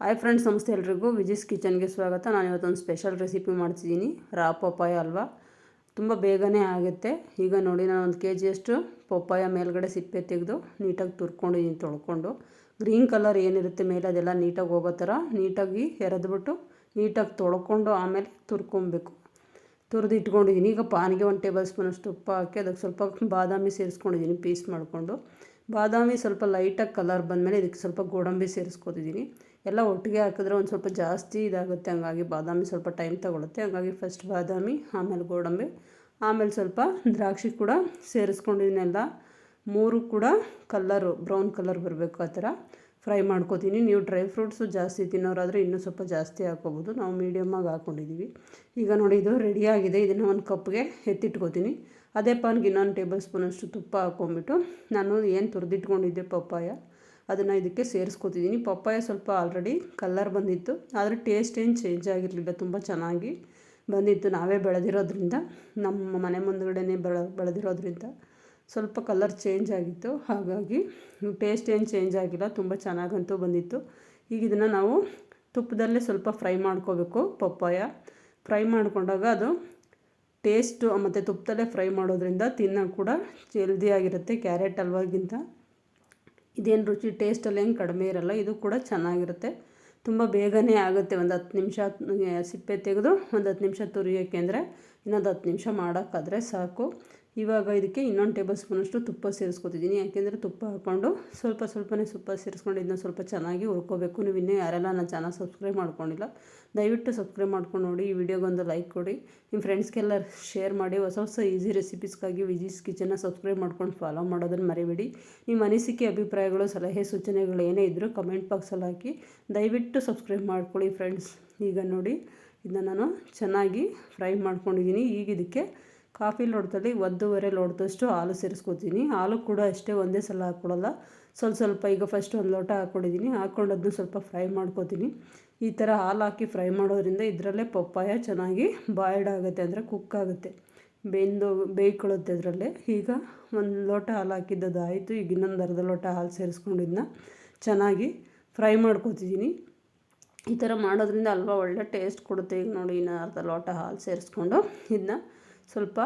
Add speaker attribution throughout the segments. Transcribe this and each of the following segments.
Speaker 1: Hi friends ನಮಸ್ತೆ ಎಲ್ರಿಗೂ. ವಿಜಿಸ್ ಕಿಚನ್ಗೆ ಸ್ವಾಗತ. ನಾನು ಇವತ್ತೊಂದು ಸ್ಪೆಷಲ್ ರೆಸಿಪಿ ಮಾಡ್ತಿದ್ದೀನಿ. ರಾ ಪಪ್ಪಾಯ ಅಲ್ವಾ? ತುಂಬ ಬೇಗನೆ ಆಗುತ್ತೆ. ಈಗ ನೋಡಿ, ನಾನು ಒಂದು ಕೆ ಜಿಯಷ್ಟು ಪಪ್ಪಾಯ ಮೇಲ್ಗಡೆ ಸಿಪ್ಪೆ ತೆಗೆದು ನೀಟಾಗಿ ತುರ್ಕೊಂಡಿದ್ದೀನಿ ತೊಳ್ಕೊಂಡು ಗ್ರೀನ್ ಕಲರ್ ಏನಿರುತ್ತೆ ಮೇಲೆ ಅದೆಲ್ಲ ನೀಟಾಗಿ ಹೋಗೋ ಥರ ನೀಟಾಗಿ ಎರೆದ್ಬಿಟ್ಟು ನೀಟಾಗಿ ತೊಳ್ಕೊಂಡು ಆಮೇಲೆ ತುರ್ಕೊಬೇಕು. ತುರಿದು ಇಟ್ಕೊಂಡಿದ್ದೀನಿ ಈಗ ಪಾನಿಗೆ ಒಂದು ಟೇಬಲ್ ಸ್ಪೂನಷ್ಟು ಉಪ್ಪು ಹಾಕಿ, ಅದಕ್ಕೆ ಸ್ವಲ್ಪ ಬಾದಾಮಿ ಸೇರಿಸ್ಕೊಂಡಿದ್ದೀನಿ, ಪೀಸ್ ಮಾಡಿಕೊಂಡು. ಬಾದಾಮಿ ಸ್ವಲ್ಪ ಲೈಟಾಗಿ ಕಲರ್ ಬಂದಮೇಲೆ ಇದಕ್ಕೆ ಸ್ವಲ್ಪ ಗೋಡಂಬಿ ಸೇರಿಸ್ಕೊತಿದ್ದೀನಿ. ಎಲ್ಲ ಒಟ್ಟಿಗೆ ಹಾಕಿದ್ರೆ ಒಂದು ಸ್ವಲ್ಪ ಜಾಸ್ತಿ ಇದಾಗುತ್ತೆ. ಹಂಗಾಗಿ ಬಾದಾಮಿ ಸ್ವಲ್ಪ ಟೈಮ್ ತೊಗೊಳುತ್ತೆ. ಹಂಗಾಗಿ ಫಸ್ಟ್ ಬಾದಾಮಿ, ಆಮೇಲೆ ಗೋಡಂಬಿ, ಆಮೇಲೆ ಸ್ವಲ್ಪ ದ್ರಾಕ್ಷಿ ಕೂಡ ಸೇರಿಸ್ಕೊಂಡಿದ್ದೀನೆಲ್ಲ ಮೂರು ಕೂಡ ಕಲ್ಲರು ಬ್ರೌನ್ ಕಲರ್ ಬರಬೇಕು ಆ ಥರ ಫ್ರೈ ಮಾಡ್ಕೋತೀನಿ. ನೀವು ಡ್ರೈ ಫ್ರೂಟ್ಸು ಜಾಸ್ತಿ ತಿನ್ನೋರಾದರೆ ಇನ್ನೂ ಸ್ವಲ್ಪ ಜಾಸ್ತಿ ಹಾಕೋಬೋದು ನಾವು ಮೀಡಿಯಮ್ಮಾಗಿ ಹಾಕ್ಕೊಂಡಿದ್ದೀವಿ ಈಗ ನೋಡಿ ಇದು ರೆಡಿಯಾಗಿದೆ ಇದನ್ನು ಒಂದು ಕಪ್ಗೆ ಎತ್ತಿಟ್ಕೋತೀನಿ. ಅದೇ ಪಾನ್ಗೆ ಇನ್ನೊಂದು ಟೇಬಲ್ ಸ್ಪೂನಷ್ಟು ತುಪ್ಪ ಹಾಕ್ಕೊಂಬಿಟ್ಟು ನಾನು ಏನು ತುರಿದಿಟ್ಕೊಂಡಿದ್ದೆ ಪಪ್ಪಾಯ ಅದನ್ನು ಇದಕ್ಕೆ ಸೇರಿಸ್ಕೊತಿದ್ದೀನಿ ಪಪ್ಪಾಯ ಸ್ವಲ್ಪ ಆಲ್ರೆಡಿ ಕಲ್ಲರ್ ಬಂದಿತ್ತು. ಆದರೆ ಟೇಸ್ಟ್ ಏನು ಚೇಂಜ್ ಆಗಿರಲಿಲ್ಲ. ತುಂಬ ಚೆನ್ನಾಗಿ ಬಂದಿತ್ತು. ನಾವೇ ಬೆಳೆದಿರೋದ್ರಿಂದ, ನಮ್ಮ ಮನೆ ಮುಂದ್ಗಡೆನೇ ಬೆಳ, ಬೆಳೆದಿರೋದ್ರಿಂದ ಸ್ವಲ್ಪ ಕಲರ್ ಚೇಂಜ್ ಆಗಿತ್ತು. ಹಾಗಾಗಿ ಟೇಸ್ಟ್ ಏನು ಚೇಂಜ್ ಆಗಿಲ್ಲ. ತುಂಬ ಚೆನ್ನಾಗಂತೂ ಬಂದಿತ್ತು. ಈಗ ಇದನ್ನು ನಾವು ತುಪ್ಪದಲ್ಲೇ ಸ್ವಲ್ಪ ಫ್ರೈ ಮಾಡ್ಕೋಬೇಕು ಪಪ್ಪಾಯ. ಫ್ರೈ ಮಾಡಿಕೊಂಡಾಗ ಅದು ಟೇಸ್ಟು ಮತ್ತು ತುಪ್ಪದಲ್ಲೇ ಫ್ರೈ ಮಾಡೋದ್ರಿಂದ ತಿನ್ನೋಕೆ ಕೂಡ ಹೆಲ್ದಿಯಾಗಿರುತ್ತೆ ಕ್ಯಾರೆಟ್ ಹಲ್ವಾಗಿಂತ. ಇದೇನು ರುಚಿ ಟೇಸ್ಟಲ್ಲಿ ಏನು ಕಡಿಮೆ ಇರಲ್ಲ, ಇದು ಕೂಡ ಚೆನ್ನಾಗಿರುತ್ತೆ. ತುಂಬ ಬೇಗನೆ ಆಗುತ್ತೆ, ಒಂದು ಹತ್ತು ನಿಮಿಷ ಸಿಪ್ಪೆ ತೆಗೆದು ಒಂದು ಹತ್ತು ನಿಮಿಷ ತುರಿಯೋಕ್ಕೆ ಅಂದರೆ ಇನ್ನೊಂದು ಹತ್ತು ನಿಮಿಷ ಮಾಡೋಕ್ಕಾದ್ರೆ ಸಾಕು. ಇವಾಗ ಇದಕ್ಕೆ ಇನ್ನೊಂದು ಟೇಬಲ್ ಸ್ಪೂನಷ್ಟು ತುಪ್ಪ ಸೇರಿಸ್ಕೊತಿದ್ದೀನಿ. ಯಾಕೆಂದರೆ ತುಪ್ಪ ಹಾಕ್ಕೊಂಡು ಸ್ವಲ್ಪ ಸ್ವಲ್ಪನೇ ತುಪ್ಪ ಸೇರಿಸ್ಕೊಂಡು ಇದನ್ನ ಸ್ವಲ್ಪ ಚೆನ್ನಾಗಿ ಹುರ್ಕೋಬೇಕು. ನೀವು ಇನ್ನೂ ಯಾರೆಲ್ಲ ನನ್ನ ಚಾನಲ್ ಸಬ್ಸ್ಕ್ರೈಬ್ ಮಾಡ್ಕೊಂಡಿಲ್ಲ, ದಯವಿಟ್ಟು ಸಬ್ಸ್ಕ್ರೈಬ್ ಮಾಡ್ಕೊಂಡು ನೋಡಿ. ಈ ವಿಡಿಯೋಗೊಂದು ಲೈಕ್ ಕೊಡಿ. ನಿಮ್ಮ ಫ್ರೆಂಡ್ಸ್ಗೆಲ್ಲ ಶೇರ್ ಮಾಡಿ. ಹೊಸ ಹೊಸ ಈಸಿ ರೆಸಿಪೀಸ್ಗಾಗಿ ವಿಜಿಸ್ ಕಿಚನ್ನ ಸಬ್ಸ್ಕ್ರೈಬ್ ಮಾಡ್ಕೊಂಡು ಫಾಲೋ ಮಾಡೋದನ್ನು ಮರಿಬೇಡಿ. ನಿಮ್ಮ ಅನಿಸಿಕೆ, ಅಭಿಪ್ರಾಯಗಳು, ಸಲಹೆ, ಸೂಚನೆಗಳು ಏನೇ ಇದ್ದರೂ ಕಮೆಂಟ್ ಬಾಕ್ಸಲ್ಲಿ ಹಾಕಿ. ದಯವಿಟ್ಟು ಸಬ್ಸ್ಕ್ರೈಬ್ ಮಾಡ್ಕೊಳ್ಳಿ ಫ್ರೆಂಡ್ಸ್. ಈಗ ನೋಡಿ, ಇದನ್ನ ನಾನು ಚೆನ್ನಾಗಿ ಫ್ರೈ ಮಾಡ್ಕೊಂಡಿದ್ದೀನಿ. ಈಗ ಇದಕ್ಕೆ ಕಾಫಿ ಲೋಟದಲ್ಲಿ ಒಂದೂವರೆ ಲೋಟದಷ್ಟು ಹಾಲು ಸೇರಿಸ್ಕೊತೀನಿ. ಹಾಲು ಕೂಡ ಅಷ್ಟೇ ಒಂದೇ ಸಲ ಹಾಕ್ಕೊಡಲ್ಲ ಸ್ವಲ್ಪ ಸ್ವಲ್ಪ ಈಗ ಫಸ್ಟ್ ಒಂದು ಲೋಟ ಹಾಕ್ಕೊಂಡಿದ್ದೀನಿ ಹಾಕ್ಕೊಂಡು ಸ್ವಲ್ಪ ಫ್ರೈ ಮಾಡ್ಕೊತೀನಿ. ಈ ಥರ ಹಾಲು ಹಾಕಿ ಫ್ರೈ ಮಾಡೋದ್ರಿಂದ ಇದರಲ್ಲೇ ಪಪ್ಪಾಯ ಚೆನ್ನಾಗಿ ಬಾಯ್ಡ್ ಆಗುತ್ತೆ, ಅಂದರೆ ಕುಕ್ ಆಗುತ್ತೆ. ಬೆಂದು ಬೇಯ್ಕೊಳ್ಳುತ್ತೆ ಅದರಲ್ಲೇ ಈಗ ಒಂದು ಲೋಟ ಹಾಲು ಹಾಕಿದ್ದದ್ದು ಆಯಿತು ಈಗ ಇನ್ನೊಂದು ಅರ್ಧ ಲೋಟ ಹಾಲು ಸೇರಿಸ್ಕೊಂಡಿದ್ದನ್ನ ಚೆನ್ನಾಗಿ ಫ್ರೈ ಮಾಡ್ಕೊತಿದ್ದೀನಿ ಈ ಥರ ಮಾಡೋದ್ರಿಂದ ಅಲ್ವಾ ಒಳ್ಳೆ ಟೇಸ್ಟ್ ಕೊಡುತ್ತೆ. ಈಗ ನೋಡಿ, ಇನ್ನು ಅರ್ಧ ಲೋಟ ಹಾಲು ಸೇರಿಸ್ಕೊಂಡು ಇದನ್ನ ಸ್ವಲ್ಪ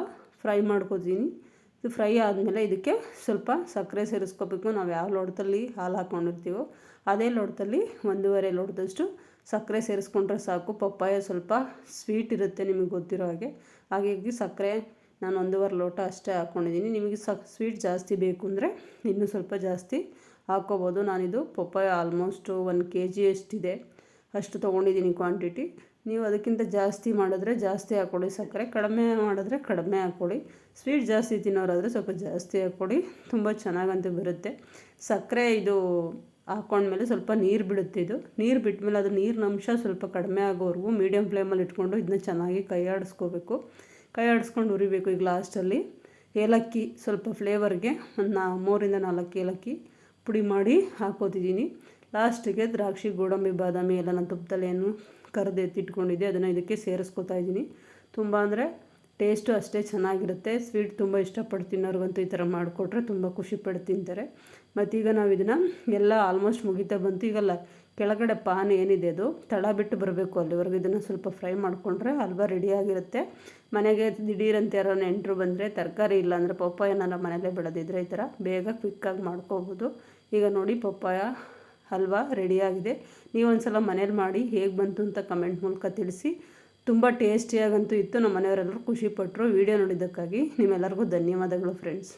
Speaker 1: ಫ್ರೈ ಮಾಡ್ಕೊತೀನಿ. ಇದು ಫ್ರೈ ಆದಮೇಲೆ ಇದಕ್ಕೆ ಸ್ವಲ್ಪ ಸಕ್ಕರೆ ಸೇರಿಸ್ಕೋಬೇಕು. ನಾವು ಯಾವ ಲೋಟದಲ್ಲಿ ಹಾಲು ಹಾಕ್ಕೊಂಡಿರ್ತೀವೋ ಅದೇ ಲೋಟದಲ್ಲಿ ಒಂದೂವರೆ ಲೋಟದಷ್ಟು ಸಕ್ಕರೆ ಸೇರಿಸ್ಕೊಂಡ್ರೆ ಸಾಕು. ಪಪ್ಪಾಯ ಸ್ವಲ್ಪ ಸ್ವೀಟ್ ಇರುತ್ತೆ ನಿಮಗೆ ಗೊತ್ತಿರೋ ಹಾಗೆ. ಹಾಗಾಗಿ ಸಕ್ಕರೆ ನಾನು ಒಂದೂವರೆ ಲೋಟ ಅಷ್ಟೇ ಹಾಕ್ಕೊಂಡಿದ್ದೀನಿ ನಿಮಗೆ ಸಕ್ ಸ್ವೀಟ್ ಜಾಸ್ತಿ ಬೇಕು ಅಂದರೆ ಇನ್ನೂ ಸ್ವಲ್ಪ ಜಾಸ್ತಿ ಹಾಕ್ಕೋಬೋದು. ನಾನಿದು ಪಪ್ಪಾಯ ಆಲ್ಮೋಸ್ಟು ಒಂದು ಕೆ ಜಿ ಅಷ್ಟಿದೆ. ಅಷ್ಟು ತೊಗೊಂಡಿದ್ದೀನಿ ಕ್ವಾಂಟಿಟಿ. ನೀವು ಅದಕ್ಕಿಂತ ಜಾಸ್ತಿ ಮಾಡಿದ್ರೆ ಜಾಸ್ತಿ ಹಾಕ್ಕೊಳ್ಳಿ ಸಕ್ಕರೆ. ಕಡಿಮೆ ಮಾಡಿದ್ರೆ ಕಡಿಮೆ ಹಾಕ್ಕೊಳ್ಳಿ. ಸ್ವೀಟ್ ಜಾಸ್ತಿ ತಿನ್ನೋರಾದರೆ ಸ್ವಲ್ಪ ಜಾಸ್ತಿ ಹಾಕ್ಕೊಳ್ಳಿ. ತುಂಬ ಚೆನ್ನಾಗಂತೂ ಬರುತ್ತೆ. ಸಕ್ಕರೆ ಇದು ಹಾಕ್ಕೊಂಡ್ಮೇಲೆ ಸ್ವಲ್ಪ ನೀರು ಬಿಡುತ್ತೆ ಇದು. ನೀರು ಬಿಟ್ಟಮೇಲೆ ಅದು ನೀರಿನ ಅಂಶ ಸ್ವಲ್ಪ ಕಡಿಮೆ ಆಗೋವರೆಗೂ ಮೀಡಿಯಮ್ ಫ್ಲೇಮಲ್ಲಿ ಇಟ್ಕೊಂಡು ಇದನ್ನ ಚೆನ್ನಾಗಿ ಕೈ ಆಡಿಸ್ಕೋಬೇಕು. ಕೈ ಆಡಿಸ್ಕೊಂಡು ಉರಿಬೇಕು ಈಗ ಲಾಸ್ಟಲ್ಲಿ ಏಲಕ್ಕಿ ಸ್ವಲ್ಪ ಫ್ಲೇವರ್ಗೆ ಒಂದು ನಾ ಮೂರಿಂದ ನಾಲ್ಕು ಏಲಕ್ಕಿ ಪುಡಿ ಮಾಡಿ ಹಾಕೋತಿದ್ದೀನಿ ಲಾಸ್ಟಿಗೆ ದ್ರಾಕ್ಷಿ, ಗೋಡಂಬಿ, ಬಾದಾಮಿ ಎಲ್ಲ ನಾನು ತುಪ್ಪದಲ್ಲಿ ಏನು ಕರೆದು ಎತ್ತಿಟ್ಕೊಂಡಿದ್ದೆ, ಅದನ್ನು ಇದಕ್ಕೆ ಸೇರಿಸ್ಕೊತಾ ಇದ್ದೀನಿ. ತುಂಬ ಅಂದರೆ ಟೇಸ್ಟು ಅಷ್ಟೇ ಚೆನ್ನಾಗಿರುತ್ತೆ. ಸ್ವೀಟ್ ತುಂಬ ಇಷ್ಟಪಟ್ಟು ತಿನ್ನೋರ್ಗಂತೂ ಈ ಥರ ಮಾಡಿಕೊಟ್ರೆ ತುಂಬ ಖುಷಿಪಟ್ಟು ತಿಂತಾರೆ. ಮತ್ತೀಗ ನಾವು ಇದನ್ನು ಎಲ್ಲ ಆಲ್ಮೋಸ್ಟ್ ಮುಗಿತಾ ಬಂತು. ಈಗಲ್ಲ ಕೆಳಗಡೆ ಪಾನ್ ಏನಿದೆ ಅದು, ತಳ ಬಿಟ್ಟು ಬರಬೇಕು ಅಲ್ಲಿವರೆಗೂ. ಇದನ್ನು ಸ್ವಲ್ಪ ಫ್ರೈ ಮಾಡಿಕೊಂಡ್ರೆ ಹಲ್ವಾ ರೆಡಿಯಾಗಿರುತ್ತೆ ಮನೆಗೆ ದಿಢೀರಂತ ಯಾರೋ ನೆಂಟರು ಬಂದರೆ ತರಕಾರಿ ಇಲ್ಲ ಅಂದರೆ ಪಪ್ಪಾಯ ಮನೆಯಲ್ಲೇ ಮನೇಲೇ ಬೆಳೆದಿದ್ರೆ ಈ ಥರ ಬೇಗ ಕ್ವಿಕ್ಕಾಗಿ ಮಾಡ್ಕೋಬೋದು. ಈಗ ನೋಡಿ ಪಪ್ಪಾಯ ಹಲ್ವಾ ರೆಡಿಯಾಗಿದೆ ನೀವು ಒಂದು ಸಲ ಮನೇಲಿ ಮಾಡಿ ಹೇಗೆ ಬಂತು ಅಂತ ಕಮೆಂಟ್ ಮೂಲಕ ತಿಳಿಸಿ. ತುಂಬ ಟೇಸ್ಟಿಯಾಗಂತೂ ಇತ್ತು. ನಮ್ಮ ಮನೆಯವರೆಲ್ಲರೂ ಖುಷಿಪಟ್ಟರು ವೀಡಿಯೋ ನೋಡಿದ್ದಕ್ಕಾಗಿ ನಿಮ್ಮೆಲ್ಲರಿಗೂ ಧನ್ಯವಾದಗಳು ಫ್ರೆಂಡ್ಸ್